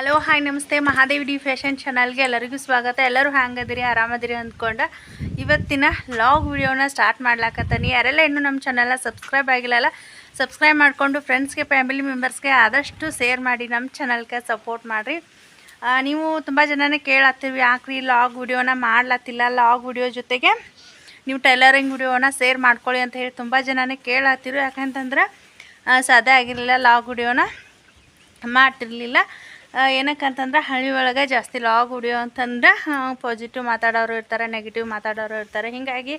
Hello hi ನಮಸ್ತೆ. Mahadevi D fashion ಚಾನಲ್ಗೆ ಎಲ್ಲರಿಗೂ ಸ್ವಾಗತ. ಎಲ್ಲರೂ ಹ್ಯಾಂಗದಿರಿ ಆರಾಮದಿರಿ ಅಂದ್ಕೊಂಡು. ಇವತ್ತಿನ ಲಾಗ್ ವಿಡಿಯೋನ ಸ್ಟಾರ್ಟ್ ಮಾಡ್ಲಾಕತ್ತೀನಿ. ಯಾರೆಲ್ಲ ಇನ್ನೂ ನಮ್ಮ ಚಾನಲ್ನ ಸಬ್ಸ್ಕ್ರೈಬ್ ಆಗಿಲ್ಲಲ್ಲ, ಸಬ್ಸ್ಕ್ರೈಬ್ ಮಾಡಿಕೊಂಡು ಫ್ರೆಂಡ್ಸ್ಗೆ, ಫ್ಯಾಮಿಲಿ ಮೆಂಬರ್ಸ್ಗೆ ಆದಷ್ಟು ಶೇರ್ ಮಾಡಿ, ನಮ್ಮ ಚಾನಲ್ಗೆ ಸಪೋರ್ಟ್ ಮಾಡಿರಿ. ನೀವು ತುಂಬ ಜನನೇ ಕೇಳತ್ತೀವಿ, ಯಾಕ್ರಿ ಲಾಗ್ ವಿಡಿಯೋನ ಮಾಡ್ಲತ್ತಿಲ್ಲ ಲಾಗ್ ವಿಡಿಯೋ ಜೊತೆಗೆ ನೀವು ಟೈಲರಿಂಗ್ ವಿಡಿಯೋನ ಶೇರ್ ಮಾಡ್ಕೊಳ್ಳಿ ಅಂತ ಹೇಳಿ ತುಂಬ ಜನನೇ ಕೇಳತ್ತಿರು. ಯಾಕಂತಂದ್ರೆ ಸಾಧ್ಯ ಆಗಿರಲಿಲ್ಲ, ಲಾಗ್ ವಿಡಿಯೋನ ಮಾಡ್ತಿರ್ಲಿಲ್ಲ. ಏನಕ್ಕಂತಂದ್ರೆ ಹಳ್ಳಿ ಒಳಗೆ ಜಾಸ್ತಿ ಲಾಗ್ ವಿಡಿಯೋ ಅಂತಂದ್ರೆ ಪಾಸಿಟಿವ್ ಮಾತಾಡೋರು ಇರ್ತಾರೆ ನೆಗೆಟಿವ್ ಮಾತಾಡೋರು ಇರ್ತಾರೆ. ಹೀಗಾಗಿ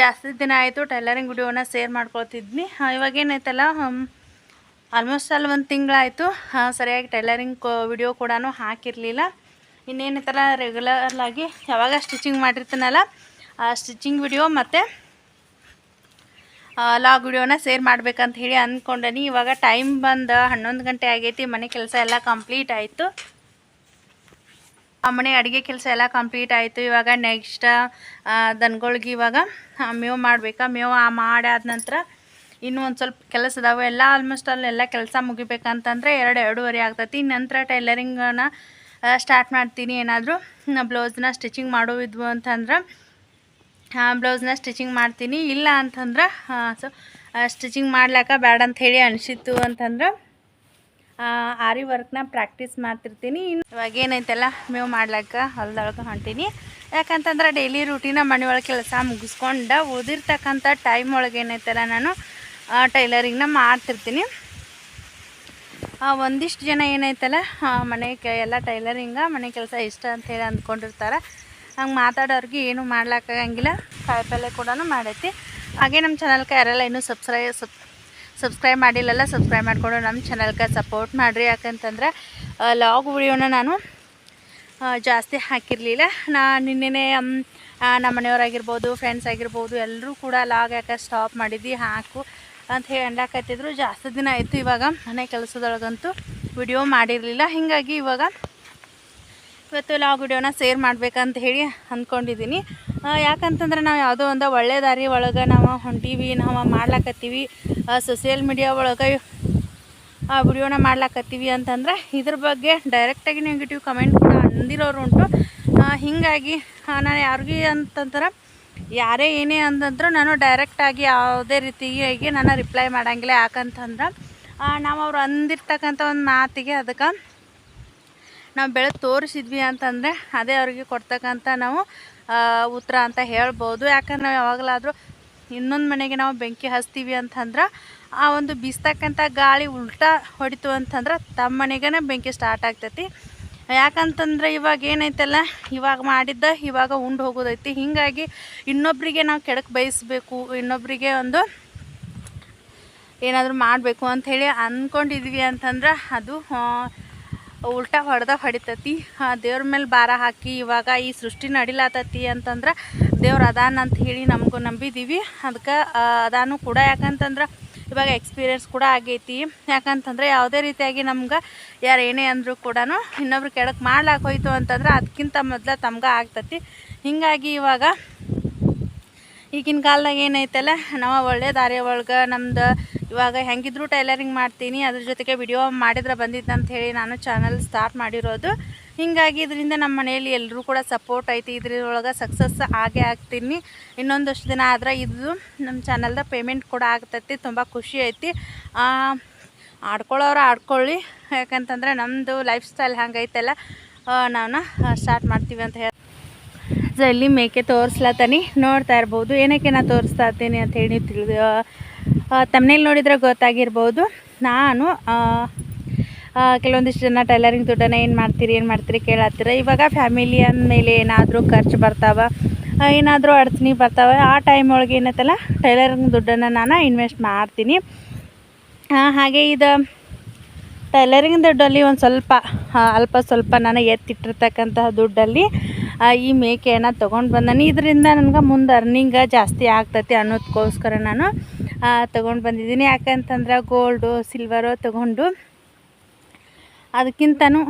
ಜಾಸ್ತಿ ದಿನ ಆಯಿತು ಟೈಲರಿಂಗ್ ವಿಡಿಯೋನ ಸೇರ್ ಮಾಡ್ಕೊಳ್ತಿದ್ನಿ. ಇವಾಗ ಏನೈತಲ್ಲ ಆಲ್ಮೋಸ್ಟ್ ಅಲ್ಲಿ ಒಂದು ತಿಂಗಳಾಯಿತು. ಸರಿಯಾಗಿ ಟೈಲರಿಂಗ್ ವಿಡಿಯೋ ಕೂಡ ಹಾಕಿರಲಿಲ್ಲ. ಇನ್ನೇನೈತಲ್ಲ ರೆಗ್ಯುಲರ್ಲಾಗಿ ಯಾವಾಗ ಸ್ಟಿಚಿಂಗ್ ಮಾಡಿರ್ತೀನಲ್ಲ, ಆ ಸ್ಟಿಚಿಂಗ್ ವಿಡಿಯೋ ಮತ್ತು ಲಾಗ್ ವಿಡಿಯೋನ ಶೇರ್ ಮಾಡ್ಬೇಕಂತ ಹೇಳಿ ಅಂದ್ಕೊಂಡನಿ ಇವಾಗ ಟೈಮ್ ಬಂದು ಹನ್ನೊಂದು ಗಂಟೆ ಆಗೈತಿ, ಮನೆ ಕೆಲಸ ಎಲ್ಲ ಕಂಪ್ಲೀಟ್ ಆಯಿತು. ಆ, ಮನೆ ಅಡುಗೆ ಕೆಲಸ ಎಲ್ಲ ಕಂಪ್ಲೀಟ್ ಆಯಿತು. ಇವಾಗ ನೆಕ್ಸ್ಟ್ ದನಗಳಿಗೆ ಇವಾಗ ಮೇವು ಮಾಡ್ಬೇಕಾ. ಮೇವು ಮಾಡಾದ ನಂತರ ಇನ್ನೂ ಒಂದು ಸ್ವಲ್ಪ ಕೆಲಸ ಅದಾವೆ ಎಲ್ಲ ಆಲ್ಮೋಸ್ಟ್ ಅಲ್ಲೆಲ್ಲ ಕೆಲಸ ಮುಗಿಬೇಕಂತಂದ್ರೆ ಎರಡು, ಎರಡೂವರೆ ಆಗ್ತೈತಿ. ನಂತರ ಟೈಲರಿಂಗನ್ನ ಸ್ಟಾರ್ಟ್ ಮಾಡ್ತೀನಿ. ಏನಾದರೂ ಬ್ಲೌಸ್ನ ಸ್ಟಿಚಿಂಗ್ ಮಾಡೋದು ಅಂತಂದ್ರೆ ಬ್ಲೌಸ್ನ ಸ್ಟಿಚಿಂಗ್ ಮಾಡ್ತೀನಿ. ಇಲ್ಲ ಅಂತಂದ್ರೆ ಸೊ ಸ್ಟಿಚಿಂಗ್ ಮಾಡ್ಲಾಕ ಬೇಡ ಅಂತ ಹೇಳಿ ಅನಿಸಿತ್ತು ಅಂತಂದ್ರೆ ಆರಿ ವರ್ಕ್ನ ಪ್ರಾಕ್ಟೀಸ್ ಮಾಡ್ತಿರ್ತೀನಿ. ಇನ್ನು ಇವಾಗ ಏನೈತಲ್ಲ, ಮೇವು ಮಾಡ್ಲಾಕ ಹೊಲ್ದೊಳಗೆ ಹೊಂಟೀನಿ. ಯಾಕಂತಂದ್ರೆ ಡೈಲಿ ರೂಟೀನ ಮನೆ ಒಳಗೆ ಕೆಲಸ ಮುಗಿಸ್ಕೊಂಡು ಉಳಿದಿರ್ತಕ್ಕಂಥ ಟೈಮ್ ಒಳಗೆ ಏನೈತಲ್ಲ ನಾನು ಟೈಲರಿಂಗ್ನ ಮಾಡ್ತಿರ್ತೀನಿ. ಒಂದಿಷ್ಟು ಜನ ಏನೈತಲ್ಲ ಮನೆ ಕೆ, ಎಲ್ಲ ಟೈಲರಿಂಗ ಮನೆ ಕೆಲಸ ಇಷ್ಟ ಅಂತ ಹೇಳಿ ಅಂದ್ಕೊಂಡಿರ್ತಾರೆ. ಹಂಗೆ ಮಾತಾಡೋರಿಗೆ ಏನು ಮಾಡ್ಲಾಕಾಗಂಗಿಲ್ಲ ಕಾಯಿಪಲ್ಲೆ ಕೂಡ ಮಾಡೈತಿ. ಹಾಗೆ ನಮ್ಮ ಚಾನಲ್ಗೆ ಯಾರೆಲ್ಲ ಇನ್ನೂ ಸಬ್ಸ್ಕ್ರೈ ಸಬ್ ಸಬ್ಸ್ಕ್ರೈಬ್ ಮಾಡಿಲ್ಲಲ್ಲ ಸಬ್ಸ್ಕ್ರೈಬ್ ಮಾಡಿಕೊಂಡು ನಮ್ಮ ಚಾನಲ್ಗೆ ಸಪೋರ್ಟ್ ಮಾಡಿರಿ. ಯಾಕಂತಂದ್ರೆ ಲಾಗ್ ವಿಡಿಯೋನ ನಾನು ಜಾಸ್ತಿ ಹಾಕಿರಲಿಲ್ಲ. ನಾ ನಿನ್ನೆನೇ ನಮ್ಮ ಮನೆಯವರಾಗಿರ್ಬೋದು ಫ್ರೆಂಡ್ಸ್ ಆಗಿರ್ಬೋದು ಎಲ್ಲರೂ ಕೂಡ ಲಾಗ್ ಯಾಕೆ ಸ್ಟಾಪ್ ಮಾಡಿದ್ದಿ ಹಾಕು ಅಂತ ಹೇಳಿ ಅಂಡಾಕತ್ತಿದ್ರು ಜಾಸ್ತಿ ದಿನ ಆಯಿತು ಇವಾಗ, ಮನೆ ಕೆಲಸದೊಳಗಂತೂ ವಿಡಿಯೋ ಮಾಡಿರಲಿಲ್ಲ. ಹೀಗಾಗಿ ಇವಾಗ ಇವತ್ತು ಲಾಗ್ ವಿಡಿಯೋನ ಸೇರ್ ಮಾಡ್ಬೇಕಂತ ಹೇಳಿ ಅಂದ್ಕೊಂಡಿದ್ದೀನಿ. ಯಾಕಂತಂದ್ರೆ ನಾವು ಯಾವುದೋ ಒಂದು ಒಳ್ಳೆ ದಾರಿ ಒಳಗೆ ನಾವು ಹೊಂಟೀವಿ, ನಾವು ಮಾಡ್ಲಾಕತ್ತೀವಿ. ಸೋಷಿಯಲ್ ಮೀಡಿಯಾ ಒಳಗೆ ಆ ವಿಡಿಯೋನ ಮಾಡ್ಲಾಕತ್ತೀವಿ ಅಂತಂದ್ರೆ ಇದ್ರ ಬಗ್ಗೆ ಡೈರೆಕ್ಟಾಗಿ ನೆಗೆಟಿವ್ ಕಮೆಂಟ್ ಕೂಡ ಅಂದಿರೋರು ಉಂಟು. ಹೀಗಾಗಿ ನಾನು ಯಾರಿಗೂ ಅಂತಂದ್ರೆ ಯಾರೇ ಏನೇ ಅಂತಂದ್ರೆ ನಾನು ಡೈರೆಕ್ಟಾಗಿ ಯಾವುದೇ ರೀತಿಯಾಗಿ ನಾನು ರಿಪ್ಲೈ ಮಾಡಂಗಿಲ್ಲ. ಯಾಕಂತಂದ್ರೆ ನಾವು ಅವ್ರು ಅಂದಿರ್ತಕ್ಕಂಥ ಒಂದು ಮಾತಿಗೆ ಅದಕ್ಕೆ ನಾವು ಬೆಳೆದು ತೋರಿಸಿದ್ವಿ ಅಂತಂದರೆ ಅದೇ ಅವ್ರಿಗೆ ಕೊಡ್ತಕ್ಕಂಥ ನಾವು ಉತ್ತರ ಅಂತ ಹೇಳ್ಬೋದು. ಯಾಕಂದ್ರೆ ನಾವು ಯಾವಾಗಲಾದರೂ ಇನ್ನೊಂದು ಮನೆಗೆ ನಾವು ಬೆಂಕಿ ಹಚ್ತೀವಿ ಅಂತಂದ್ರೆ, ಆ ಒಂದು ಬೀಸ್ತಕ್ಕಂಥ ಗಾಳಿ ಉಲ್ಟಾ ಹೊಡಿತು ಅಂತಂದ್ರೆ ತಮ್ಮ ಮನೆಗೇ ಬೆಂಕಿ ಸ್ಟಾರ್ಟ್ ಆಗ್ತೈತಿ. ಯಾಕಂತಂದ್ರೆ ಇವಾಗ ಏನೈತಲ್ಲ, ಇವಾಗ ಮಾಡಿದ್ದ ಇವಾಗ ಉಂಡು ಹೋಗೋದೈತಿ. ಹೀಗಾಗಿ ಇನ್ನೊಬ್ಬರಿಗೆ ನಾವು ಕೆಡಕ್ಕೆ ಬಯಸಬೇಕು ಇನ್ನೊಬ್ಬರಿಗೆ ಒಂದು ಏನಾದರೂ ಮಾಡಬೇಕು ಅಂಥೇಳಿ ಅಂದ್ಕೊಂಡಿದ್ವಿ ಅಂತಂದ್ರೆ ಅದು ಉಲ್ಟಾ ಹೊಡೆದ ಹೊಡಿತತಿ. ದೇವ್ರ ಮೇಲೆ ಭಾರ ಹಾಕಿ ಇವಾಗ ಈ ಸೃಷ್ಟಿ ನಡಿಲಾತತಿ ಅಂತಂದ್ರೆ ದೇವ್ರು ಅದಾನ ಅಂತ ಹೇಳಿ ನಮಗೂ ನಂಬಿದ್ದೀವಿ ಅದಕ್ಕೆ ಅದಾನು ಕೂಡ. ಯಾಕಂತಂದ್ರೆ ಇವಾಗ ಎಕ್ಸ್ಪೀರಿಯನ್ಸ್ ಕೂಡ ಆಗೈತಿ. ಯಾಕಂತಂದ್ರೆ ಯಾವುದೇ ರೀತಿಯಾಗಿ ನಮ್ಗೆ ಯಾರು ಏನೇ ಅಂದರೂ ಕೂಡ ಇನ್ನೊಬ್ರು ಕೆಳಕ್ಕೆ ಮಾಡ್ಲಾಕ ಹೋಯ್ತು ಅಂತಂದ್ರೆ ಅದಕ್ಕಿಂತ ಮೊದಲು ತಮ್ಗೆ ಆಗ್ತತಿ. ಹೀಗಾಗಿ ಇವಾಗ ಈಗಿನ ಕಾಲದಾಗ ಏನೈತಲ್ಲ, ನಾವು ಒಳ್ಳೆ ದಾರಿ ಒಳಗೆ ನಮ್ದು ಇವಾಗ ಹೆಂಗಿದ್ರು ಟೈಲರಿಂಗ್ ಮಾಡ್ತೀನಿ, ಅದ್ರ ಜೊತೆಗೆ ವಿಡಿಯೋ ಮಾಡಿದ್ರೆ ಬಂದಿತ್ತು ಅಂತ ಹೇಳಿ ನಾನು ಚಾನಲ್ ಸ್ಟಾರ್ಟ್ ಮಾಡಿರೋದು. ಹೀಗಾಗಿ ಇದರಿಂದ ನಮ್ಮ ಮನೆಯಲ್ಲಿ ಎಲ್ಲರೂ ಕೂಡ ಸಪೋರ್ಟ್ ಐತಿ, ಇದ್ರೊಳಗೆ ಸಕ್ಸಸ್ ಆಗೇ ಆಗ್ತೀನಿ. ಇನ್ನೊಂದಷ್ಟು ದಿನ ಆದ್ರೆ ಇದು ನಮ್ಮ ಚಾನಲ್ದ ಪೇಮೆಂಟ್ ಕೂಡ ಆಗ್ತೈತಿ, ತುಂಬ ಖುಷಿ ಐತಿ. ಆಡ್ಕೊಳ್ಳೋರು ಆಡ್ಕೊಳ್ಳಿ, ಯಾಕಂತಂದ್ರೆ ನಮ್ಮದು ಲೈಫ್ ಸ್ಟೈಲ್ ಹಂಗೈತಲ್ಲ ನಾನು ಸ್ಟಾರ್ಟ್ ಮಾಡ್ತೀವಿ ಅಂತ ಹೇಳಿ ಸೊ ಇಲ್ಲಿ ಮೇಕೆ ತೋರಿಸ್ಲತ್ತೀನಿ ನೋಡ್ತಾ ಇರ್ಬೋದು. ಏನಕ್ಕೆ ನಾನು ತೋರಿಸ್ತಾ ಇರ್ತೀನಿ ಅಂತ ಹೇಳಿ ತಿಳಿದು ತಮ್ಮನೇಲಿ ನೋಡಿದರೆ ಗೊತ್ತಾಗಿರ್ಬೋದು. ನಾನು ಕೆಲವೊಂದಿಷ್ಟು ಜನ ಟೈಲರಿಂಗ್ ದುಡ್ಡನ್ನು ಏನು ಮಾಡ್ತೀರಿ ಏನು ಮಾಡ್ತೀರಿ ಕೇಳತ್ತೀರ. ಇವಾಗ ಫ್ಯಾಮಿಲಿ ಅಂದಮೇಲೆ ಏನಾದರೂ ಖರ್ಚು ಬರ್ತಾವ ಏನಾದರೂ ಅಡಚಣೆ ಬರ್ತಾವೆ, ಆ ಟೈಮ್ ಒಳಗೆ ಏನತ್ತಲ್ಲ ಟೈಲರಿಂಗ್ ದುಡ್ಡನ್ನು ನಾನು ಇನ್ವೆಸ್ಟ್ ಮಾಡ್ತೀನಿ. ಹಾಗೆ ಇದು ಟೈಲರಿಂಗ್ ದುಡ್ಡಲ್ಲಿ ಒಂದು ಸ್ವಲ್ಪ ಅಲ್ಪ ಸ್ವಲ್ಪ ನಾನು ಎತ್ತಿಟ್ಟಿರ್ತಕ್ಕಂತಹ ದುಡ್ಡಲ್ಲಿ ಈ ಮೇಕೆಯನ್ನು ತೊಗೊಂಡು ಬಂದಾನೆ. ಇದರಿಂದ ನನಗೆ ಮುಂದೆ ಅರ್ನಿಂಗ ಜಾಸ್ತಿ ಆಗ್ತೈತಿ ಅನ್ನೋದಕ್ಕೋಸ್ಕರ ನಾನು ತೊಗೊಂಡು ಬಂದಿದ್ದೀನಿ. ಯಾಕಂತಂದ್ರೆ ಗೋಲ್ಡು ಸಿಲ್ವರು ತೊಗೊಂಡು ಅದಕ್ಕಿಂತನೂ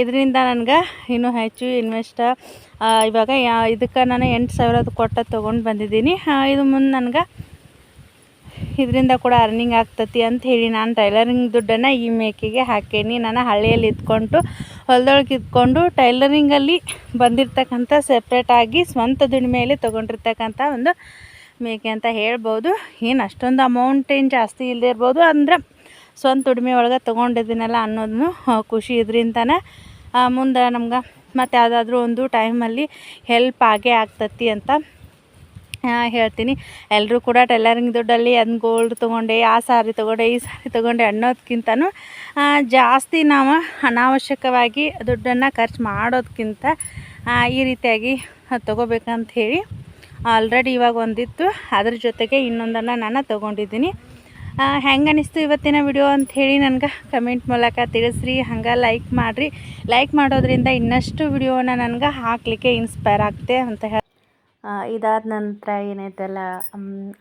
ಇದರಿಂದ ನನಗೆ ಇನ್ನೂ ಹೆಚ್ಚು ಇನ್ವೆಸ್ಟ್ ಇವಾಗ ಯಾ- ಇದಕ್ಕೆ ನಾನು ಎಂಟು ಸಾವಿರದ ಕೊಟ್ಟು ತೊಗೊಂಡು ಬಂದಿದ್ದೀನಿ. ಇದು ಮುಂದೆ ನನಗೆ ಇದರಿಂದ ಕೂಡ ಅರ್ನಿಂಗ್ ಆಗ್ತತಿ ಅಂತ ಹೇಳಿ ನಾನು ಟೈಲರಿಂಗ್ ದುಡ್ಡನ್ನು ಈ ಮೇಕೆಗೆ ಹಾಕೇನಿ. ನಾನು ಹಳ್ಳಿಯಲ್ಲಿ ಇದ್ಕೊಂಡು ಹೊಲದೊಳಗೆ ಇದ್ಕೊಂಡು ಟೈಲರಿಂಗಲ್ಲಿ ಬಂದಿರತಕ್ಕಂಥ ಸಪ್ರೇಟಾಗಿ ಸ್ವಂತ ದುಡಿಮೆಯಲ್ಲಿ ತೊಗೊಂಡಿರ್ತಕ್ಕಂಥ ಒಂದು ಮೇಕೆ ಅಂತ ಹೇಳ್ಬೋದು. ಏನು ಅಷ್ಟೊಂದು ಅಮೌಂಟ್ ಏನು ಜಾಸ್ತಿ ಇಲ್ಲದೆ ಇರ್ಬೋದು. ಅಂದ್ರೆ ಸ್ವಂತ ದುಡಿಮೆ ಒಳಗೆ ತೊಗೊಂಡಿದ್ದೀನಲ್ಲ ಅನ್ನೋದನ್ನು ಖುಷಿ ಇದ್ರಿಂದನೇ. ಮುಂದೆ ನಮ್ಗೆ ಮತ್ತು ಯಾವುದಾದ್ರೂ ಒಂದು ಟೈಮಲ್ಲಿ ಹೆಲ್ಪ್ ಆಗೇ ಆಗ್ತತಿ ಅಂತ ಹೇಳ್ತೀನಿ. ಎಲ್ಲರೂ ಕೂಡ ಟೈಲರಿಂಗ್ ದುಡ್ಡಲ್ಲಿ ಅದನ್ನ ಗೋಲ್ಡ್ ತೊಗೊಂಡೆ, ಆ ಸಾರಿ ತೊಗೊಂಡೆ, ಈ ಸಾರಿ ತೊಗೊಂಡೆ ಅನ್ನೋದಕ್ಕಿಂತನೂ ಜಾಸ್ತಿ ನಾವು ಅನಾವಶ್ಯಕವಾಗಿ ದುಡ್ಡನ್ನು ಖರ್ಚು ಮಾಡೋದಕ್ಕಿಂತ ಈ ರೀತಿಯಾಗಿ ತೊಗೋಬೇಕಂತ ಹೇಳಿ ಆಲ್ರೆಡಿ ಇವಾಗ ಒಂದಿತ್ತು. ಅದ್ರ ಜೊತೆಗೆ ಇನ್ನೊಂದನ್ನು ನಾನು ತೊಗೊಂಡಿದ್ದೀನಿ. ಹೆಂಗೆ ಅನಿಸ್ತು ಇವತ್ತಿನ ವಿಡಿಯೋ ಅಂತ ಹೇಳಿ ನನಗೆ ಕಮೆಂಟ್ ಮೂಲಕ ತಿಳಿಸ್ರಿ. ಹಂಗೆ ಲೈಕ್ ಮಾಡಿರಿ. ಲೈಕ್ ಮಾಡೋದ್ರಿಂದ ಇನ್ನಷ್ಟು ವಿಡಿಯೋನ ನನಗೆ ಹಾಕಲಿಕ್ಕೆ ಇನ್ಸ್ಪೈರ್ ಆಗ್ತೆ ಅಂತ ಹೇಳಿ ಇದಾದ ನಂತರ ಏನೈತಲ್ಲ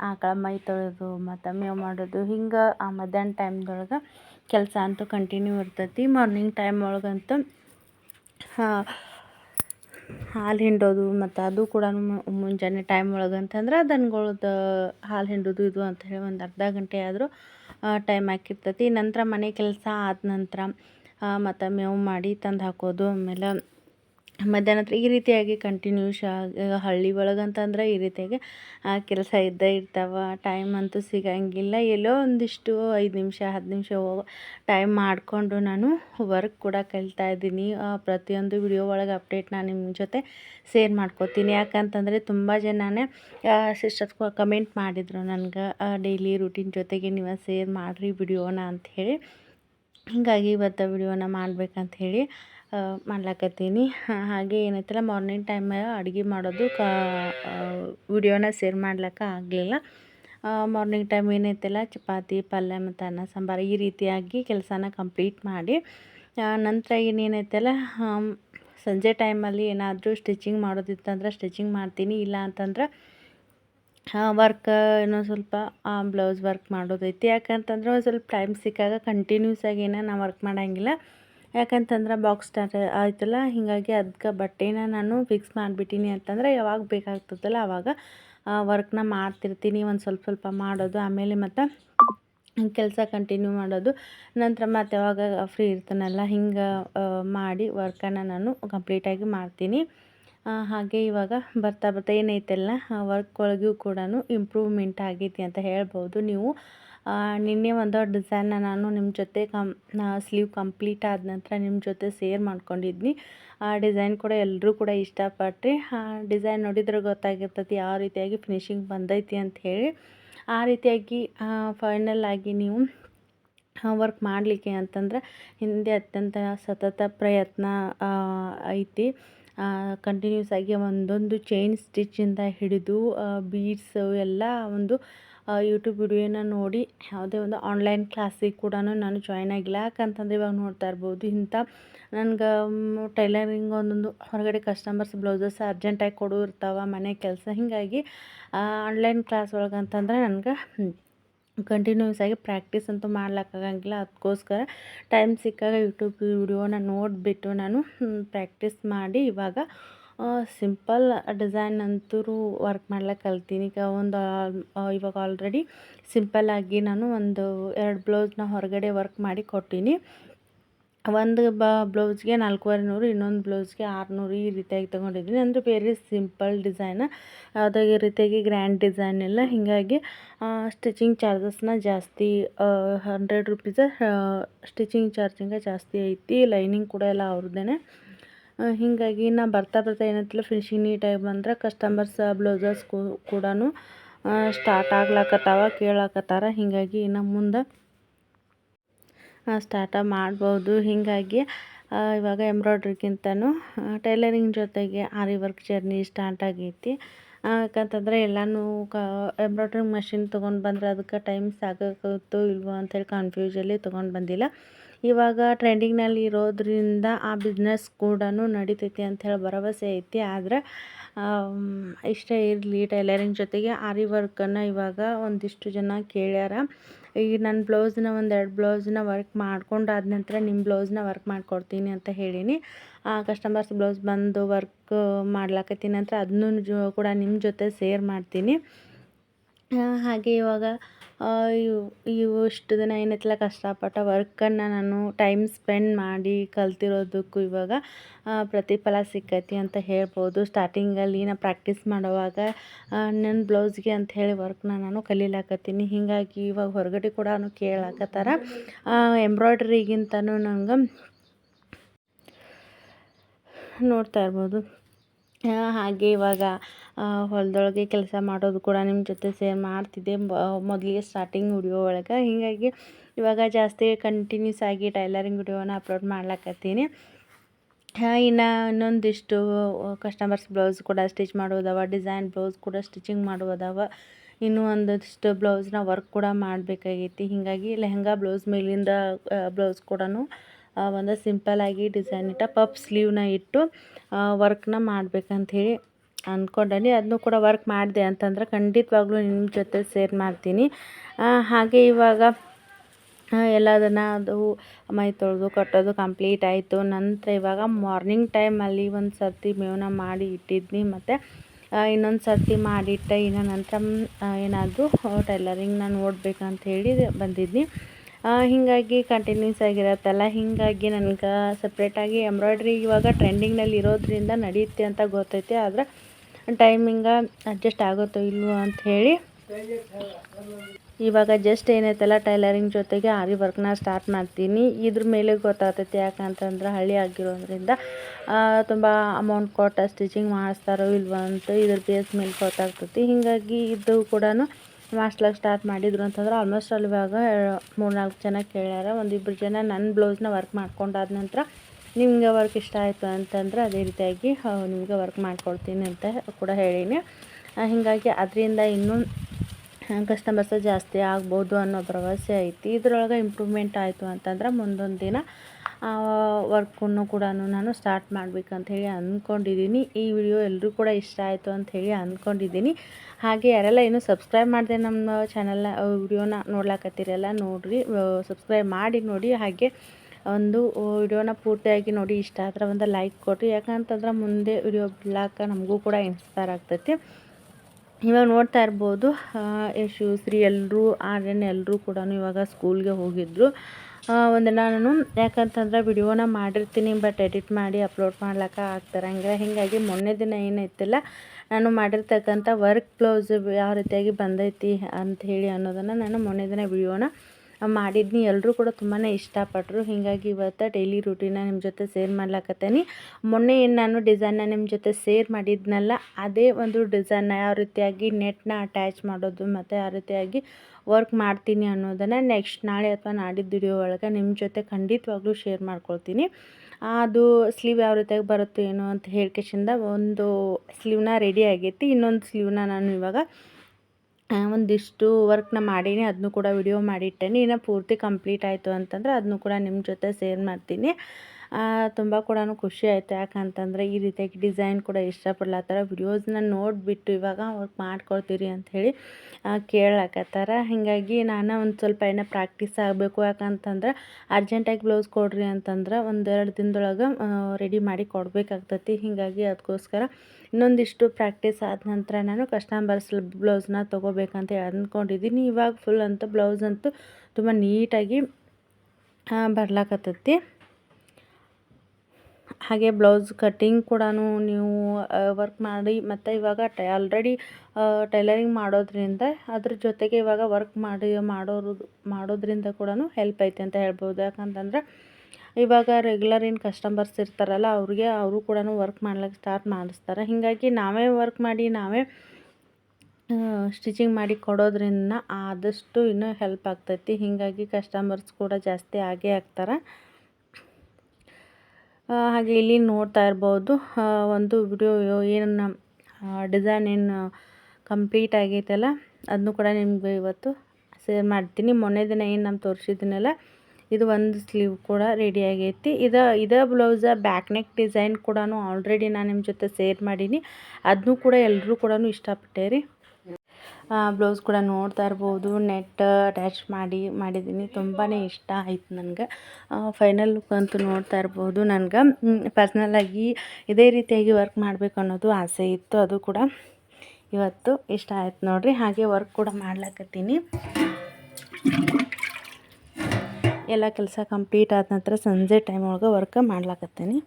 ಆಕಳ ಮೈ ತೊಳೆದು, ಮತ್ತು ಮೇವು ಮಾಡೋದು, ಹಿಂಗೆ ಆ ಮಧ್ಯಾಹ್ನ ಟೈಮ್ದೊಳಗೆ ಕೆಲಸ ಅಂತೂ ಕಂಟಿನ್ಯೂ ಇರ್ತೈತಿ. ಮಾರ್ನಿಂಗ್ ಟೈಮ್ ಒಳಗಂತೂ ಹಾಲು ಹಿಂಡೋದು ಮತ್ತು ಅದು ಕೂಡ ಮುಂಜಾನೆ ಟೈಮ್ ಒಳಗೆ ಅಂತಂದ್ರೆ ದನಗಳ್ದು ಹಾಲು ಹಿಂಡೋದು ಇದು ಅಂತ ಹೇಳಿ ಒಂದು ಅರ್ಧ ಗಂಟೆ ಆದರೂ ಟೈಮ್ ಹಾಕಿರ್ತೈತಿ. ನಂತರ ಮನೆ ಕೆಲಸ ಆದ ನಂತರ ಮತ್ತು ಮೇವು ಮಾಡಿ ತಂದು ಹಾಕೋದು. ಆಮೇಲೆ ಮಧ್ಯಾಹ್ನ ಹತ್ರ ಈ ರೀತಿಯಾಗಿ ಕಂಟಿನ್ಯೂಸ್ ಹಳ್ಳಿ ಒಳಗಂತಂದ್ರೆ ಈ ರೀತಿಯಾಗಿ ಕೆಲಸ ಇದ್ದೇ ಇರ್ತಾವೆ ಟೈಮ್ ಅಂತೂ ಸಿಗಂಗಿಲ್ಲ. ಎಲ್ಲೋ ಒಂದಿಷ್ಟು ಐದು ನಿಮಿಷ, ಹತ್ತು ನಿಮಿಷ ಹೋಗೋ ಟೈಮ್ ಮಾಡಿಕೊಂಡು ನಾನು ವರ್ಕ್ ಕೂಡ ಕಲಿತಾ ಇದ್ದೀನಿ. ಪ್ರತಿಯೊಂದು ವಿಡಿಯೋ ಒಳಗೆ ಅಪ್ಡೇಟ್ ನಾನು ನಿಮ್ಮ ಜೊತೆ ಶೇರ್ ಮಾಡ್ಕೋತೀನಿ. ಯಾಕಂತಂದರೆ ತುಂಬ ಜನನೇ ಸಿಸ್ಟರ್ ಕಮೆಂಟ್ ಮಾಡಿದರು ನನಗೆ ಡೈಲಿ ರೂಟೀನ್ ಜೊತೆಗೆ ನೀವು ಶೇರ್ ಮಾಡಿರಿ ವಿಡಿಯೋನ ಅಂಥೇಳಿ ಹೀಗಾಗಿ ಇವತ್ತು ವಿಡಿಯೋನ ಮಾಡಬೇಕಂತ ಹೇಳಿ ಮಾಡ್ಲಕತ್ತೀನಿ. ಹಾಗೆ ಏನೈತಲ್ಲ ಮಾರ್ನಿಂಗ್ ಟೈಮ್ ಅಡುಗೆ ಮಾಡೋದು ಕಾ ವಿಡಿಯೋನ ಶೇರ್ ಮಾಡ್ಲಿಕ್ಕೆ ಆಗಲಿಲ್ಲ. ಮಾರ್ನಿಂಗ್ ಟೈಮ್ ಏನೈತಲ್ಲ, ಚಪಾತಿ, ಪಲ್ಯ ಮತ್ತು ಅನ್ನ ಸಾಂಬಾರು ಈ ರೀತಿಯಾಗಿ ಕೆಲಸನ ಕಂಪ್ಲೀಟ್ ಮಾಡಿ ನಂತರ ಏನೇನೈತಲ್ಲ ಸಂಜೆ ಟೈಮಲ್ಲಿ ಏನಾದರೂ ಸ್ಟಿಚಿಂಗ್ ಮಾಡೋದಿತ್ತಂದ್ರೆ ಸ್ಟಿಚಿಂಗ್ ಮಾಡ್ತೀನಿ. ಇಲ್ಲ ಅಂತಂದ್ರೆ ವರ್ಕ್ ಏನೋ ಸ್ವಲ್ಪ ಬ್ಲೌಸ್ ವರ್ಕ್ ಮಾಡೋದೈತಿ. ಯಾಕಂತಂದ್ರೆ ಒಂದು ಸ್ವಲ್ಪ ಟೈಮ್ ಸಿಕ್ಕಾಗ ಕಂಟಿನ್ಯೂಸ್ ಆಗಿ ಏನೋ ನಾನು ವರ್ಕ್ ಮಾಡೋಂಗಿಲ್ಲ. ಯಾಕಂತಂದ್ರೆ ಬಾಕ್ಸ್ ಸ್ಟಾರ್ಟ್ ಆಯ್ತಲ್ಲ, ಹೀಗಾಗಿ ಅದಕ್ಕೆ ಬಟ್ಟೆನ ನಾನು ಫಿಕ್ಸ್ ಮಾಡಿಬಿಟ್ಟಿನಿ ಅಂತಂದ್ರೆ ಯಾವಾಗ ಬೇಕಾಗ್ತದಲ್ಲ ಆವಾಗ ವರ್ಕ್ನ ಮಾಡ್ತಿರ್ತೀನಿ, ಒಂದು ಸ್ವಲ್ಪ ಸ್ವಲ್ಪ ಮಾಡೋದು, ಆಮೇಲೆ ಮತ್ತು ಕೆಲಸ ಕಂಟಿನ್ಯೂ ಮಾಡೋದು. ನಂತರ ಮತ್ತು ಯಾವಾಗ ಫ್ರೀ ಇರ್ತಾನಲ್ಲ, ಹಿಂಗೆ ಮಾಡಿ ವರ್ಕನ್ನು ನಾನು ಕಂಪ್ಲೀಟಾಗಿ ಮಾಡ್ತೀನಿ. ಹಾಗೆ ಇವಾಗ ಬರ್ತಾ ಬರ್ತಾ ಏನೈತೆಲ್ಲ ವರ್ಕ್ ಒಳಗೂ ಕೂಡ ಇಂಪ್ರೂವ್ಮೆಂಟ್ ಆಗೈತಿ ಅಂತ ಹೇಳ್ಬೋದು ನೀವು. ನಿನ್ನೆ ಒಂದು ಡಿಸೈನ್ನ ನಾನು ನಿಮ್ಮ ಜೊತೆ ಕಮ್ ಸ್ಲೀವ್ ಕಂಪ್ಲೀಟ್ ಆದ ನಂತರ ನಿಮ್ಮ ಜೊತೆ ಸೇರ್ ಮಾಡ್ಕೊಂಡಿದ್ನಿ. ಆ ಡಿಸೈನ್ ಕೂಡ ಎಲ್ಲರೂ ಕೂಡ ಇಷ್ಟಪಟ್ಟರೆ ಆ ಡಿಸೈನ್ ನೋಡಿದ್ರೆ ಗೊತ್ತಾಗಿರ್ತೈತಿ ಯಾವ ರೀತಿಯಾಗಿ ಫಿನಿಶಿಂಗ್ ಬಂದೈತಿ ಅಂತ ಹೇಳಿ. ಆ ರೀತಿಯಾಗಿ ಫೈನಲ್ ಆಗಿ ನೀವು ವರ್ಕ್ ಮಾಡಲಿಕ್ಕೆ ಅಂತಂದ್ರೆ ಹಿಂದೆ ಅತ್ಯಂತ ಸತತ ಪ್ರಯತ್ನ ಐತಿ. ಕಂಟಿನ್ಯೂಸ್ ಆಗಿ ಒಂದೊಂದು ಚೈನ್ ಸ್ಟಿಚ್ಚಿಂದ ಹಿಡಿದು ಬೀಡ್ಸು ಎಲ್ಲ ಒಂದು ಯೂಟ್ಯೂಬ್ ವಿಡಿಯೋನ ನೋಡಿ, ಯಾವುದೇ ಒಂದು ಆನ್ಲೈನ್ ಕ್ಲಾಸಿಗೆ ಕೂಡ ನಾನು ಜಾಯ್ನ್ ಆಗಿಲ್ಲ. ಯಾಕಂತಂದರೆ ಇವಾಗ ನೋಡ್ತಾ ಇರ್ಬೋದು, ಇಂಥ ನನ್ಗೆ ಟೈಲರಿಂಗ್ ಒಂದೊಂದು ಹೊರಗಡೆ ಕಸ್ಟಮರ್ಸ್ ಬ್ಲೌಸಸ್ ಅರ್ಜೆಂಟಾಗಿ ಕೊಡು ಇರ್ತಾವೆ, ಮನೆ ಕೆಲಸ, ಹೀಗಾಗಿ ಆನ್ಲೈನ್ ಕ್ಲಾಸ್ ಒಳಗೆ ಅಂತಂದ್ರೆ ನನ್ಗೆ ಕಂಟಿನ್ಯೂಸ್ ಆಗಿ ಪ್ರಾಕ್ಟೀಸ್ ಅಂತೂ ಮಾಡ್ಲಿಕ್ಕಾಗಂಗಿಲ್ಲ ಅದಕ್ಕೋಸ್ಕರ ಟೈಮ್ ಸಿಕ್ಕಾಗ ಯೂಟ್ಯೂಬ್ ವಿಡಿಯೋನ ನೋಡಿಬಿಟ್ಟು ನಾನು ಪ್ರಾಕ್ಟೀಸ್ ಮಾಡಿ ಇವಾಗ ಸಿಂಪಲ್ ಡಿಸೈನ್ ಅಂತೂ ವರ್ಕ್ ಮಾಡ್ಲಿಕ್ಕೆ ಕಲ್ತೀನಿ. ಈಗ ಒಂದು ಇವಾಗ ಆಲ್ರೆಡಿ ಸಿಂಪಲ್ಲಾಗಿ ನಾನು ಒಂದು ಎರಡು ಬ್ಲೌಸ್ನ ಹೊರಗಡೆ ವರ್ಕ್ ಮಾಡಿ ಕೊಟ್ಟೀನಿ. ಒಂದು ಬ ಬ್ಲೌಸ್ಗೆ ನಾಲ್ಕೂವರೆ ನೂರು, ಇನ್ನೊಂದು ಬ್ಲೌಸ್ಗೆ ಆರುನೂರು ಈ ರೀತಿಯಾಗಿ ತೊಗೊಂಡಿದ್ದೀನಿ ಅಂದರೆ ಬೇರೆ ಸಿಂಪಲ್ ಡಿಸೈನ ಯಾವುದೇ ರೀತಿಯಾಗಿ ಗ್ರ್ಯಾಂಡ್ ಡಿಸೈನ್ ಎಲ್ಲ. ಹೀಗಾಗಿ ಸ್ಟಿಚಿಂಗ್ ಚಾರ್ಜಸ್ನ ಜಾಸ್ತಿ ಹಂಡ್ರೆಡ್ ರುಪೀಸ ಸ್ಟಿಚಿಂಗ್ ಚಾರ್ಜಿಂಗ ಜಾಸ್ತಿ ಐತಿ. ಲೈನಿಂಗ್ ಕೂಡ ಎಲ್ಲ ಅವ್ರದ್ದೇ ಹೀಗಾಗಿ ನಾ ಬರ್ತಾ ಬರ್ತಾ ಏನಂತಿಲ್ಲ ಫಿನಿಶಿಂಗ್ ನೀಟಾಗಿ ಬಂದ್ರೆ ಕಸ್ಟಮರ್ಸ್ ಬ್ಲೌಸಸ್ ಕೂಡ ಸ್ಟಾರ್ಟ್ ಆಗ್ಲಾಕತ್ತಾವ, ಕೇಳಾಕತ್ತಾರ. ಹೀಗಾಗಿ ಇನ್ನು ಮುಂದೆ ಸ್ಟಾರ್ಟ ಮಾಡ್ಬೋದು. ಹೀಗಾಗಿ ಇವಾಗ ಎಂಬ್ರಾಯ್ಡ್ರಿಗಿಂತನೂ ಟೈಲರಿಂಗ್ ಜೊತೆಗೆ ಆರಿ ವರ್ಕ್ ಜರ್ನಿ ಸ್ಟಾರ್ಟ್ ಆಗೈತಿ. ಯಾಕಂತಂದರೆ ಎಲ್ಲನೂ ಕ ಎಂಬ್ರಾಯ್ಡ್ರಿಂಗ್ ಮಷಿನ್ ತೊಗೊಂಡು ಬಂದರೆ ಅದಕ್ಕೆ ಟೈಮ್ ಸಾಕಾಗುತ್ತೋ ಇಲ್ವೋ ಅಂಥೇಳಿ ಕನ್ಫ್ಯೂಸಲ್ಲಿ ತೊಗೊಂಡು ಬಂದಿಲ್ಲ. ಇವಾಗ ಟ್ರೆಂಡಿಂಗ್ನಲ್ಲಿ ಇರೋದರಿಂದ ಆ ಬಿಸ್ನೆಸ್ ಕೂಡ ನಡಿತೈತಿ ಅಂಥೇಳಿ ಭರವಸೆ ಐತಿ. ಆದ್ರೆ ಇಷ್ಟೇ ಇರಲಿ ಟೈಲರಿಂಗ್ ಜೊತೆಗೆ ಆರಿ ವರ್ಕನ್ನು ಇವಾಗ ಒಂದಿಷ್ಟು ಜನ ಕೇಳ್ಯಾರ. ಈಗ ನನ್ನ ಬ್ಲೌಸ್ನ ಒಂದೆರಡು ಬ್ಲೌಸ್ನ ವರ್ಕ್ ಮಾಡ್ಕೊಂಡಾದ ನಂತರ ನಿಮ್ಮ ಬ್ಲೌಸ್ನ ವರ್ಕ್ ಮಾಡಿಕೊಡ್ತೀನಿ ಅಂತ ಹೇಳೀನಿ. ಕಸ್ಟಮರ್ಸ್ ಬ್ಲೌಸ್ ಬಂದು ವರ್ಕ್ ಮಾಡ್ಲಾಕತ್ತೀನಿ ನಂತರ ಅದನ್ನೂ ಕೂಡ ನಿಮ್ಮ ಜೊತೆ ಸೇರ್ ಮಾಡ್ತೀನಿ. ಹಾಗೆ ಇವಾಗ ಇವು ಇಷ್ಟು ದಿನ ಏನೈತಲ್ಲ ಕಷ್ಟಪಟ್ಟ ವರ್ಕನ್ನು ನಾನು ಟೈಮ್ ಸ್ಪೆಂಡ್ ಮಾಡಿ ಕಲ್ತಿರೋದಕ್ಕೂ ಇವಾಗ ಪ್ರತಿಫಲ ಸಿಕ್ಕೈತಿ ಅಂತ ಹೇಳ್ಬೋದು. ಸ್ಟಾರ್ಟಿಂಗಲ್ಲಿ ನಾ ಪ್ರಾಕ್ಟೀಸ್ ಮಾಡುವಾಗ ನನ್ನ ಬ್ಲೌಸ್ಗೆ ಅಂತ ಹೇಳಿ ವರ್ಕ್ನ ನಾನು ಕಲೀಲಾಕತ್ತೀನಿ. ಹೀಗಾಗಿ ಇವಾಗ ಹೊರಗಡೆ ಕೂಡ ಕೇಳಾಕತ್ತಾರ. ಎಂಬ್ರಾಯ್ಡ್ರಿಗಿಂತನೂ ನಂಗೆ ನೋಡ್ತಾ ಇರ್ಬೋದು. ಹಾಗೆ ಇವಾಗ ಹೊಲದೊಳಗೆ ಕೆಲಸ ಮಾಡೋದು ಕೂಡ ನಿಮ್ಮ ಜೊತೆ ಸೇರ್ ಮಾಡ್ತಿದ್ದೆ. ಮೊದಲಿಗೆ ಸ್ಟಾರ್ಟಿಂಗ್ ವಿಡಿಯೋ ಒಳಗೆ. ಹೀಗಾಗಿ ಇವಾಗ ಜಾಸ್ತಿ ಕಂಟಿನ್ಯೂಸ್ ಆಗಿ ಟೈಲರಿಂಗ್ ವಿಡಿಯೋನ ಅಪ್ಲೋಡ್ ಮಾಡ್ಲಕತ್ತೀನಿ. ಇನ್ನು ಇನ್ನೊಂದಿಷ್ಟು ಕಸ್ಟಮರ್ಸ್ ಬ್ಲೌಸ್ ಕೂಡ ಸ್ಟಿಚ್ ಮಾಡೋದವ ಡಿಸೈನ್ ಬ್ಲೌಸ್ ಕೂಡ ಸ್ಟಿಚಿಂಗ್ ಮಾಡೋದವ. ಇನ್ನೂ ಒಂದಿಷ್ಟು ಬ್ಲೌಸ್ನ ವರ್ಕ್ ಕೂಡ ಮಾಡಬೇಕಾಗೈತಿ. ಹೀಗಾಗಿ, ಲೆಹಂಗಾ ಬ್ಲೌಸ್ ಮೇಲಿಂದ ಬ್ಲೌಸ್ ಕೂಡ ಒಂದು ಸಿಂಪಲ್ಲಾಗಿ ಡಿಸೈನ್ ಇಟ್ಟ ಪಫ್ ಸ್ಲೀವ್ನ ಇಟ್ಟು ವರ್ಕ್ನ ಮಾಡ್ಬೇಕಂಥೇಳಿ ಅಂದ್ಕೊಂಡೀನಿ ಅದನ್ನು ಕೂಡ ವರ್ಕ್ ಮಾಡಿದೆ ಅಂತಂದ್ರೆ ಖಂಡಿತವಾಗ್ಲೂ ನಿಮ್ಮ ಜೊತೆ ಸೇರ್ ಮಾಡ್ತೀನಿ. ಹಾಗೆ ಇವಾಗ ಎಲ್ಲದನ್ನು ಅದು ಮೈ ತೊಳೆದು ಕಟ್ಟೋದು ಕಂಪ್ಲೀಟ್ ಆಯಿತು. ನಂತರ ಇವಾಗ ಮಾರ್ನಿಂಗ್ ಟೈಮಲ್ಲಿ ಒಂದು ಸರ್ತಿ ಮೇವನ್ನ ಮಾಡಿ ಇಟ್ಟಿದ್ನಿ. ಮತ್ತು ಇನ್ನೊಂದು ಸರ್ತಿ ಮಾಡಿಟ್ಟೆ ಇನ್ನೊಂದು ನಂತರ ಏನಾದರೂ ಟೈಲರಿಂಗ್ನ ನೋಡ್ಬೇಕಂತ ಹೇಳಿ ಬಂದಿದ್ನಿ. ಆ, ಹೀಗಾಗಿ ಕಂಟಿನ್ಯೂಸ್ ಆಗಿರತ್ತಲ್ಲ, ಹೀಗಾಗಿ ನನಗೆ ಸಪ್ರೇಟಾಗಿ ಎಂಬ್ರಾಯ್ಡ್ರಿ ಇವಾಗ ಟ್ರೆಂಡಿಂಗ್ನಲ್ಲಿ ಇರೋದ್ರಿಂದ ನಡೆಯುತ್ತೆ ಅಂತ ಗೊತ್ತೈತೆ, ಆದರೆ ಟೈಮಿಂಗ ಅಡ್ಜಸ್ಟ್ ಆಗುತ್ತೋ ಇಲ್ವೋ ಅಂತ ಹೇಳಿ. ಇವಾಗ ಜಸ್ಟ್ ಏನೈತಲ್ಲ ಟೈಲರಿಂಗ್ ಜೊತೆಗೆ ಆರಿ ವರ್ಕ್ನ ಸ್ಟಾರ್ಟ್ ಮಾಡ್ತೀನಿ. ಇದ್ರ ಮೇಲೆ ಗೊತ್ತಾಗ್ತೈತೆ ಯಾಕಂತಂದ್ರೆ ಹಳ್ಳಿ ಆಗಿರೋದ್ರಿಂದ ತುಂಬ ಅಮೌಂಟ್ ಕೊಟ್ಟು ಸ್ಟಿಚಿಂಗ್ ಮಾಡಿಸ್ತಾರೋ ಇಲ್ವೋ ಅಂತ ಇದ್ರ ಬೇಸ್ ಮೇಲೆ ಗೊತ್ತಾಗ್ತೈತಿ. ಹೀಗಾಗಿ ಇದು ಕೂಡ ಮಾಡಿಸ್ಲಿಕ್ಕೆ ಸ್ಟಾರ್ಟ್ ಮಾಡಿದ್ರು ಅಂತಂದ್ರೆ ಆಲ್ಮೋಸ್ಟ್ ಅಲ್ಲಿ ಇವಾಗ ಮೂರ್ನಾಲ್ಕು ಜನ ಕೇಳ್ಯಾರ. ಒಂದಿಬ್ಬರು ಜನ ನನ್ನ ಬ್ಲೌಸ್ನ ವರ್ಕ್ ಮಾಡ್ಕೊಂಡಾದ ನಂತರ ನಿಮಗೆ ವರ್ಕ್ ಇಷ್ಟ ಆಯಿತು ಅಂತಂದ್ರೆ ಅದೇ ರೀತಿಯಾಗಿ ನಿಮಗೆ ವರ್ಕ್ ಮಾಡ್ಕೊಡ್ತೀನಿ ಅಂತ ಕೂಡ ಹೇಳೀನಿ. ಹೀಗಾಗಿ ಅದರಿಂದ ಇನ್ನೂ ಕಸ್ಟಮರ್ಸ ಜಾಸ್ತಿ ಆಗ್ಬೋದು ಅನ್ನೋ ಭರವಸೆ ಐತಿ. ಇದ್ರೊಳಗೆ ಇಂಪ್ರೂವ್ಮೆಂಟ್ ಆಯಿತು ಅಂತಂದ್ರೆ ಮುಂದೊಂದು ದಿನ ವರ್ಕನ್ನು ಕೂಡ ನಾನು ಸ್ಟಾರ್ಟ್ ಮಾಡಬೇಕಂತ ಹೇಳಿ ಅಂದ್ಕೊಂಡಿದ್ದೀನಿ. ಈ ವಿಡಿಯೋ ಎಲ್ಲರೂ ಕೂಡ ಇಷ್ಟ ಆಯಿತು ಅಂತ ಹೇಳಿ ಅಂದ್ಕೊಂಡಿದ್ದೀನಿ. ಹಾಗೆ ಯಾರೆಲ್ಲ ಇನ್ನೂ ಸಬ್ಸ್ಕ್ರೈಬ್ ಮಾಡಿದೆ ನಮ್ಮ ಚಾನಲ್ನ ವಿಡಿಯೋನ ನೋಡ್ಲಾಕತ್ತೀರಲ್ಲ ನೋಡಿರಿ ಸಬ್ಸ್ಕ್ರೈಬ್ ಮಾಡಿ ನೋಡಿ. ಹಾಗೆ ಒಂದು ವಿಡಿಯೋನ ಪೂರ್ತಿಯಾಗಿ ನೋಡಿ. ಇಷ್ಟ ಆದ್ರೆ ಒಂದು ಲೈಕ್ ಕೊಟ್ಟು ಯಾಕಂತಂದ್ರೆ ಮುಂದೆ ವಿಡಿಯೋ ಬಿಡ್ಲಾಕ ನಮಗೂ ಕೂಡ ಇನ್ಸ್ಪೈರ್ ಆಗ್ತೈತಿ. ಇವಾಗ ನೋಡ್ತಾ ಇರ್ಬೋದು ಯಶು ಶ್ರೀ ಎಲ್ಲರೂ ಆರ್ಯನ್ ಎಲ್ಲರೂ ಕೂಡ ಇವಾಗ ಸ್ಕೂಲ್ಗೆ ಹೋಗಿದ್ರು. ಆ, ಒಂದಿನ ನಾನು ಯಾಕಂತಂದ್ರೆ ವಿಡಿಯೋನ ಮಾಡಿರ್ತೀನಿ ಬಟ್ ಎಡಿಟ್ ಮಾಡಿ ಅಪ್ಲೋಡ್ ಮಾಡ್ಲಿಕ್ಕೆ ಆಗ್ತಾರಂಗಿಲ್ಲ ಹೀಗಾಗಿ ಮೊನ್ನೆ ದಿನ ಏನೈತಿಲ್ಲ ನಾನು ಮಾಡಿರ್ತಕ್ಕಂಥ ವರ್ಕ್ ಬ್ಲೌಸ್ ಯಾವ ರೀತಿಯಾಗಿ ಬಂದೈತಿ ಅಂತ ಹೇಳಿ ಅನ್ನೋದನ್ನು ನಾನು ಮೊನ್ನೆ ದಿನ ವಿಡಿಯೋನ ಮಾಡಿದ್ನಿ ಎಲ್ಲರೂ ಕೂಡ ತುಂಬಾ ಇಷ್ಟಪಟ್ಟರು ಹೀಗಾಗಿ ಇವತ್ತು ಡೈಲಿ ರೂಟೀನ ನಿಮ್ಮ ಜೊತೆ ಸೇರ್ ಮಾಡ್ಲಾಕತ್ತೀನಿ. ಮೊನ್ನೆ ಏನು ನಾನು ಡಿಸೈನ್ನ ನಿಮ್ಮ ಜೊತೆ ಸೇರ್ ಮಾಡಿದ್ನಲ್ಲ, ಅದೇ ಒಂದು ಡಿಸೈನ್ನ ಯಾವ ರೀತಿಯಾಗಿ ನೆಟ್ನ ಅಟ್ಯಾಚ್ ಮಾಡೋದು, ಮತ್ತು ಯಾವ ರೀತಿಯಾಗಿ ವರ್ಕ್ ಮಾಡ್ತೀನಿ ಅನ್ನೋದನ್ನು ನೆಕ್ಸ್ಟ್ ನಾಳೆ ಅಥವಾ ನಾಡಿದ್ದು ವಿಡಿಯೋ ಒಳಗೆ ನಿಮ್ಮ ಜೊತೆ ಖಂಡಿತವಾಗ್ಲೂ ಶೇರ್ ಮಾಡ್ಕೊಳ್ತೀನಿ. ಅದು ಸ್ಲೀವ್ ಯಾವ ರೀತಿಯಾಗಿ ಬರುತ್ತೆ ಏನೋ ಅಂತ ಹೇಳ್ಕೆಶಿಂದ ಒಂದು ಸ್ಲೀವ್ನ ರೆಡಿ ಆಗೈತಿ, ಇನ್ನೊಂದು ಸ್ಲೀವ್ನ ನಾನು ಇವಾಗ ಒಂದಿಷ್ಟು ವರ್ಕ್ನ ಮಾಡೀನಿ ಅದನ್ನು ಕೂಡ ವಿಡಿಯೋ ಮಾಡಿಟ್ಟೇನಿ. ಇನ್ನು ಪೂರ್ತಿ ಕಂಪ್ಲೀಟ್ ಆಯಿತು ಅಂತಂದ್ರೆ ಅದನ್ನು ಕೂಡ ನಿಮ್ಮ ಜೊತೆ ಸೇರ್ ಮಾಡ್ತೀನಿ. ತುಂಬ ಕೂಡ ಖುಷಿ ಆಯಿತು. ಯಾಕಂತಂದ್ರೆ ಈ ರೀತಿಯಾಗಿ ಡಿಸೈನ್ ಕೂಡ ಇಷ್ಟಪಡ್ಲತ್ತಾರ. ವಿಡಿಯೋಸ್ನ ನೋಡಿಬಿಟ್ಟು ಇವಾಗ ವರ್ಕ್ ಮಾಡ್ಕೊಳ್ತೀರಿ ಅಂಥೇಳಿ ಕೇಳಕತ್ತಾರ. ಹೀಗಾಗಿ ನಾನು ಒಂದು ಸ್ವಲ್ಪ ಏನೋ ಪ್ರಾಕ್ಟೀಸ್ ಆಗಬೇಕು. ಯಾಕಂತಂದ್ರೆ ಅರ್ಜೆಂಟಾಗಿ ಬ್ಲೌಸ್ ಕೊಡ್ರಿ ಅಂತಂದ್ರೆ ಒಂದೆರಡು ದಿನದೊಳಗೆ ರೆಡಿ ಮಾಡಿ ಕೊಡಬೇಕಾಗ್ತತಿ. ಹೀಗಾಗಿ ಅದಕ್ಕೋಸ್ಕರ ಇನ್ನೊಂದಿಷ್ಟು ಪ್ರಾಕ್ಟೀಸ್ ಆದ ನಂತರ ನಾನು ಕಸ್ಟಮರ್ಸ್ ಬ್ಲೌಸ್ನ ತೊಗೋಬೇಕಂತ ಅಂದ್ಕೊಂಡಿದ್ದೀನಿ ಇವಾಗ ಫುಲ್ ಅಂತೂ ಬ್ಲೌಸ್ ಅಂತೂ ತುಂಬ ನೀಟಾಗಿ ಬರ್ಲಾಕತ್ತೈತಿ. ಹಾಗೆ ಬ್ಲೌಸ್ ಕಟ್ಟಿಂಗ್ ಕೂಡ ನೀವು ವರ್ಕ್ ಮಾಡಿ ಮತ್ತು ಇವಾಗ ಟೈ ಆಲ್ರೆಡಿ ಟೈಲರಿಂಗ್ ಮಾಡೋದ್ರಿಂದ ಅದ್ರ ಜೊತೆಗೆ ಇವಾಗ ವರ್ಕ್ ಮಾಡಿ, ಮಾಡೋರು ಮಾಡೋದ್ರಿಂದ ಕೂಡ ಹೆಲ್ಪ್ ಐತೆ ಅಂತ ಹೇಳ್ಬೋದು. ಯಾಕಂತಂದ್ರೆ ಇವಾಗ ರೆಗ್ಯುಲರ್ ಏನು ಕಸ್ಟಮರ್ಸ್ ಇರ್ತಾರಲ್ಲ, ಅವ್ರಿಗೆ ಅವರು ಕೂಡ ವರ್ಕ್ ಮಾಡ್ಲಿಕ್ಕೆ ಸ್ಟಾರ್ಟ್ ಮಾಡಿಸ್ತಾರೆ. ಹೀಗಾಗಿ ನಾವೇ ವರ್ಕ್ ಮಾಡಿ, ನಾವೇ ಸ್ಟಿಚಿಂಗ್ ಮಾಡಿ ಕೊಡೋದ್ರಿಂದ ಆದಷ್ಟು ಇನ್ನೂ ಹೆಲ್ಪ್ ಆಗ್ತೈತಿ. ಹೀಗಾಗಿ ಕಸ್ಟಮರ್ಸ್ ಕೂಡ ಜಾಸ್ತಿ ಆಗೇ ಆಗ್ತಾರೆ. ಹಾಗೆ ಇಲ್ಲಿ ನೋಡ್ತಾ ಇರ್ಬೋದು ಒಂದು ವಿಡಿಯೋ ಏನು ಡಿಸೈನ್ ಏನು ಕಂಪ್ಲೀಟ್ ಆಗೈತಲ್ಲ ಅದನ್ನು ಕೂಡ ನಿಮಗೆ ಇವತ್ತು ಶೇರ್ ಮಾಡ್ತೀನಿ. ಮೊನ್ನೆ ದಿನ ಏನು ನಾನು ತೋರಿಸಿದ್ದೀನಲ್ಲ ಇದು ಒಂದು ಸ್ಲೀವ್ ಕೂಡ ರೆಡಿ ಆಗೈತಿ. ಇದು, ಇದೇ ಬ್ಲೌಸ ಬ್ಯಾಕ್ ನೆಕ್ ಡಿಸೈನ್ ಕೂಡ ಆಲ್ರೆಡಿ ನಾನು ನಿಮ್ಮ ಜೊತೆ ಸೇರ್ ಮಾಡೀನಿ. ಅದನ್ನೂ ಕೂಡ ಎಲ್ಲರೂ ಕೂಡ ಇಷ್ಟಪಟ್ಟೆ ರೀ ಬ್ಲೌಸ್ ಕೂಡ ನೋಡ್ತಾ ಇರ್ಬೋದು. ನೆಟ್ ಅಟ್ಯಾಚ್ ಮಾಡಿ ಮಾಡಿದ್ದೀನಿ ತುಂಬಾ ಇಷ್ಟ ಆಯ್ತು ನನಗೆ. ಫೈನಲ್ ಲುಕ್ ಅಂತೂ ನೋಡ್ತಾ ಇರ್ಬೋದು ನನಗೆ. ಪರ್ಸ್ನಲಾಗಿ ಇದೇ ರೀತಿಯಾಗಿ ವರ್ಕ್ ಮಾಡಬೇಕು ಅನ್ನೋದು ಆಸೆ ಇತ್ತು. ಅದು ಕೂಡ ಇವತ್ತು ಇಷ್ಟ ಆಯ್ತು ನೋಡಿರಿ. ಹಾಗೆ ವರ್ಕ್ ಕೂಡ ಮಾಡ್ಲಾಕತ್ತೀನಿ. ಎಲ್ಲ ಕೆಲಸ ಕಂಪ್ಲೀಟ್ ಆದ ನಂತರ ಸಂಜೆ ಟೈಮ್ ಒಳಗೆ ವರ್ಕ್ ಮಾಡ್ಲಾಕತ್ತೀನಿ.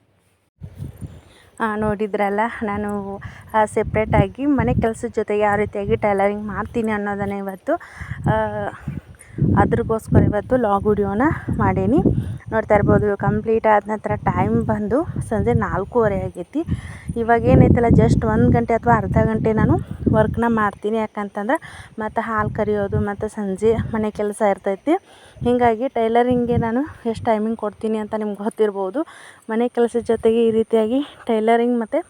ನೋಡಿದ್ರಲ್ಲ, ನಾನು ಸೆಪ್ರೇಟಾಗಿ ಮನೆ ಕೆಲಸದ ಜೊತೆಗೆ ಯಾವ ರೀತಿಯಾಗಿ ಟೈಲರಿಂಗ್ ಮಾಡ್ತೀನಿ ಅನ್ನೋದನ್ನು ಇವತ್ತು. ಅದ್ರಗೋಸ್ಕರ ಇವತ್ತು ಲಾಗ್ ವಿಡಿಯೋನ ಮಾಡೀನಿ. ನೋಡ್ತಾ ಇರ್ಬೋದು ಕಂಪ್ಲೀಟ್ ಆದ ನಂತರ ಟೈಮ್ ಬಂದು ಸಂಜೆ ನಾಲ್ಕೂವರೆ ಆಗೈತಿ. ಇವಾಗ ಏನೈತಲ್ಲ ಜಸ್ಟ್ ಒಂದು ಗಂಟೆ ಅಥವಾ ಅರ್ಧ ಗಂಟೆ ನಾನು ವರ್ಕ್ನ ಮಾಡ್ತೀನಿ. ಯಾಕಂತಂದ್ರೆ ಮತ್ತು ಹಾಲು ಕರಿಯೋದು, ಮತ್ತು ಸಂಜೆ ಮನೆ ಕೆಲಸ ಇರ್ತೈತಿ. ಹೀಗಾಗಿ ಟೈಲರಿಂಗ್ಗೆ ನಾನು ಎಷ್ಟು ಟೈಮಿಂಗ್ ಕೊಡ್ತೀನಿ ಅಂತ ನಿಮ್ಗೆ ಗೊತ್ತಿರ್ಬೋದು. ಮನೆ ಕೆಲಸದ ಜೊತೆಗೆ ಈ ರೀತಿಯಾಗಿ ಟೈಲರಿಂಗ್ ಮತ್ತು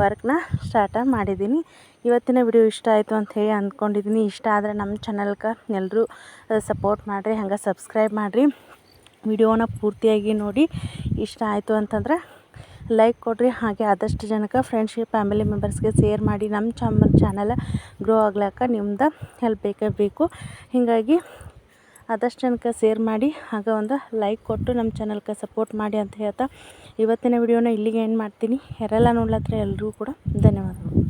ವರ್ಕ್ನ ಸ್ಟಾರ್ಟ ಮಾಡಿದ್ದೀನಿ ಇವತ್ತಿನ ವಿಡಿಯೋ ಇಷ್ಟ ಆಯಿತು ಅಂತ ಹೇಳಿ ಅಂದ್ಕೊಂಡಿದ್ದೀನಿ ಇಷ್ಟ ಆದರೆ ನಮ್ಮ ಚಾನಲ್ಗೆ ಎಲ್ಲರೂ ಸಪೋರ್ಟ್ ಮಾಡಿರಿ, ಹಂಗೆ ಸಬ್ಸ್ಕ್ರೈಬ್ ಮಾಡಿರಿ. ವಿಡಿಯೋನ ಪೂರ್ತಿಯಾಗಿ ನೋಡಿ. ಇಷ್ಟ ಆಯಿತು ಅಂತಂದ್ರೆ ಲೈಕ್ ಕೊಡಿರಿ. ಹಾಗೆ ಆದಷ್ಟು ಜನಕ್ಕೆ ಫ್ರೆಂಡ್ಶಿಪ್ ಫ್ಯಾಮಿಲಿ ಮೆಂಬರ್ಸ್ಗೆ ಶೇರ್ ಮಾಡಿ. ನಮ್ಮ ಚಾಮ ಚಾನಲ್ ಗ್ರೋ ಆಗ್ಲಾಕ ನಿಮ್ದು ಹೆಲ್ಪ್ ಬೇಕೇ ಬೇಕು. ಹೀಗಾಗಿ ಆದಷ್ಟು ಜನಕ್ಕೆ ಶೇರ್ ಮಾಡಿ. ಹಾಗೆ ಒಂದು ಲೈಕ್ ಕೊಟ್ಟು ನಮ್ಮ ಚಾನಲ್ಗೆ ಸಪೋರ್ಟ್ ಮಾಡಿ ಅಂತ ಹೇಳ್ತಾ ಇವತ್ತಿನ ವಿಡಿಯೋನ ಇಲ್ಲಿಗೆ ಏನು ಮಾಡ್ತೀನಿ. ಯಾರೆಲ್ಲ ನೋಡ್ಲತ್ರ ಎಲ್ಲರೂ ಕೂಡ ಧನ್ಯವಾದಗಳು.